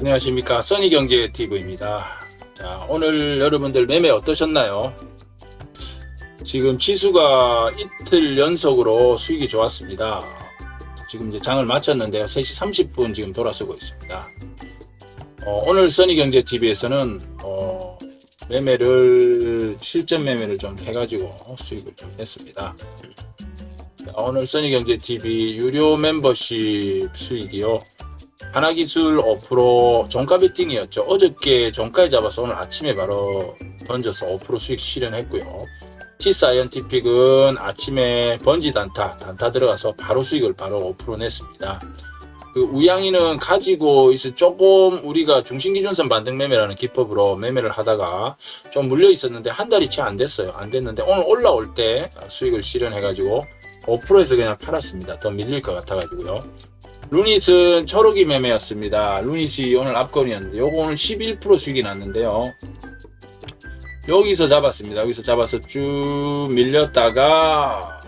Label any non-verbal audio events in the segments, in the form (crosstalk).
안녕하십니까 써니경제TV입니다. 자, 오늘 여러분들 매매 어떠셨나요? 지금 지수가 이틀 연속으로 수익이 좋았습니다. 지금 이제 장을 마쳤는데요. 3시 30분 지금 돌아서고 있습니다. 어, 오늘 써니경제TV에서는 어, 매매를 실전 매매를 좀 해가지고 수익을 좀 냈습니다. 자, 오늘 써니경제TV 유료 멤버십 수익이요. 하나기술 5% 종가 베팅이었죠. 어저께 종가에 잡아서 오늘 아침에 바로 던져서 5% 수익 실현했고요. T사이언티픽은 아침에 번지 단타, 단타 들어가서 바로 수익을 바로 5% 냈습니다. 그 우양이는 가지고 있을 조금 우리가 중심기준선 반등 매매라는 기법으로 매매를 하다가 좀 물려 있었는데 한 달이 채 안 됐어요. 안 됐는데 오늘 올라올 때 수익을 실현해가지고 5%에서 그냥 팔았습니다. 더 밀릴 것 같아가지고요. 루닛은 초록이 매매였습니다. 루닛이 오늘 앞건이었는데 요거 오늘 11% 수익이 났는데요. 여기서 잡았습니다. 여기서 잡아서 쭉 밀렸다가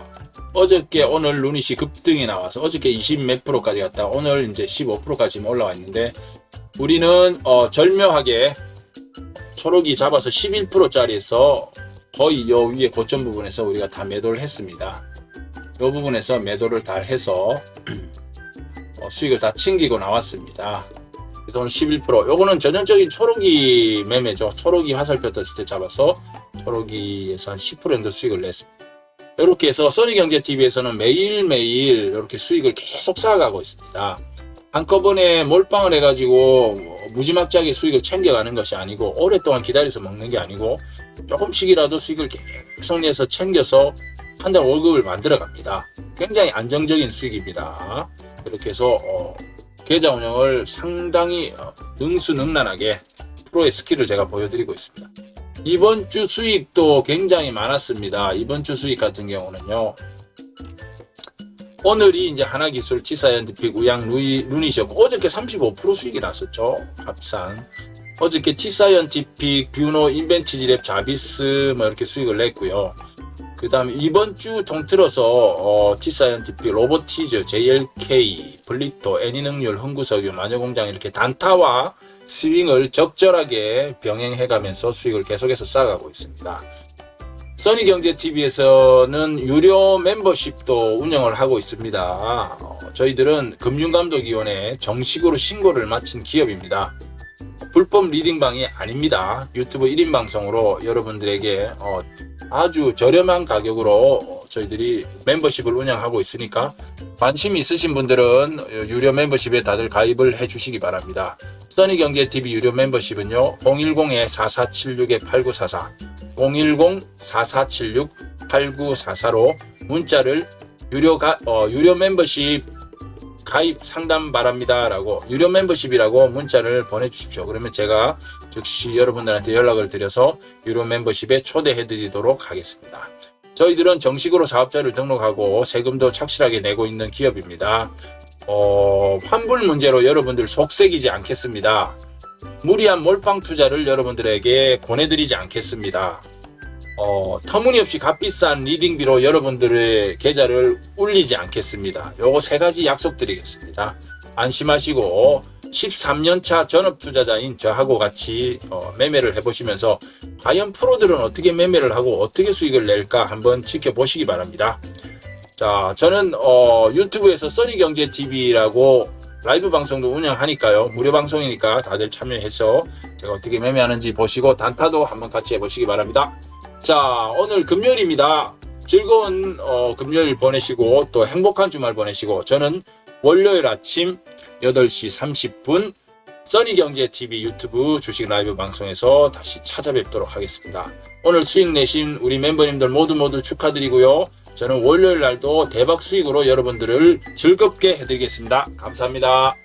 어저께 오늘 루닛이 급등이 나와서 어저께 20 몇 프로까지 갔다 오늘 이제 15%까지 올라와 있는데 우리는 어, 절묘하게 초록이 잡아서 11%짜리에서 거의 요 위에 고점 부분에서 우리가 다 매도를 했습니다. 요 부분에서 매도를 다 해서 (clears throat) 어, 수익을 다 챙기고 나왔습니다. 그래서 오늘 11% 요거는 전형적인 초록이 매매죠. 초록이 화살표 떴을 때 잡아서 초록이에서 한 10% 정도 수익을 냈습니다. 이렇게 해서 써니경제TV에서는 매일매일 이렇게 수익을 계속 쌓아가고 있습니다. 한꺼번에 몰빵을 해가지고 뭐 무지막지하게 수익을 챙겨가는 것이 아니고 오랫동안 기다려서 먹는 게 아니고 조금씩이라도 수익을 계속 내서 챙겨서 한 달 월급을 만들어 갑니다. 굉장히 안정적인 수익입니다. 그렇게 해서 어, 계좌 운영을 상당히 어, 능수능란하게 프로의 스킬을 제가 보여드리고 있습니다. 이번 주 수익도 굉장히 많았습니다. 이번 주 수익 같은 경우는요. 오늘이 이제 하나기술, T사이언티픽, 우양, 루이, 루닛이었고 어저께 35% 수익이 났었죠. 합산. 어저께 T사이언티픽, 뷰노, 인벤티지랩, 자비스 뭐 이렇게 수익을 냈고요. 그 다음에 이번 주 통틀어서 어, T사이언티픽, 로보티즈, JLK, 블리토, 애니능률, 흥구석유, 마녀공장 이렇게 단타와 스윙을 적절하게 병행해가면서 수익을 계속해서 쌓아가고 있습니다. 써니경제TV에서는 유료 멤버십도 운영을 하고 있습니다. 어, 저희들은 금융감독위원회에 정식으로 신고를 마친 기업입니다. 불법 리딩방이 아닙니다. 유튜브 1인 방송으로 여러분들에게 어, 아주 저렴한 가격으로 어, 저희들이 멤버십을 운영하고 있으니까 관심 있으신 분들은 유료 멤버십에 다들 가입을 해 주시기 바랍니다. 써니경제TV 유료 멤버십은요. 010-4476-8944 010-4476-8944로 문자를 유료 가, 어, 유료 멤버십 가입 상담 바랍니다 라고 유료 멤버십이라고 문자를 보내주십시오. 그러면 제가 즉시 여러분들한테 연락을 드려서 유료 멤버십에 초대해 드리도록 하겠습니다. 저희들은 정식으로 사업자를 등록하고 세금도 착실하게 내고 있는 기업입니다. 어, 환불 문제로 여러분들 속색이지 않겠습니다. 무리한 몰빵 투자를 여러분들에게 권해드리지 않겠습니다. 어, 터무니없이 값비싼 리딩비로 여러분들의 계좌를 울리지 않겠습니다. 요거 세 가지 약속드리겠습니다. 안심하시고 13년차 전업 투자자인 저하고 같이 어, 매매를 해보시면서 과연 프로들은 어떻게 매매를 하고 어떻게 수익을 낼까 한번 지켜보시기 바랍니다. 자, 저는 어, 유튜브에서 써니경제TV라고 라이브 방송도 운영하니까요. 무료 방송이니까 다들 참여해서 제가 어떻게 매매하는지 보시고 단타도 한번 같이 해보시기 바랍니다. 자, 오늘 금요일입니다. 즐거운 어, 금요일 보내시고 또 행복한 주말 보내시고 저는 월요일 아침 8시 30분 써니경제TV 유튜브 주식 라이브 방송에서 다시 찾아뵙도록 하겠습니다. 오늘 수익 내신 우리 멤버님들 모두 모두 축하드리고요. 저는 월요일 날도 대박 수익으로 여러분들을 즐겁게 해드리겠습니다. 감사합니다.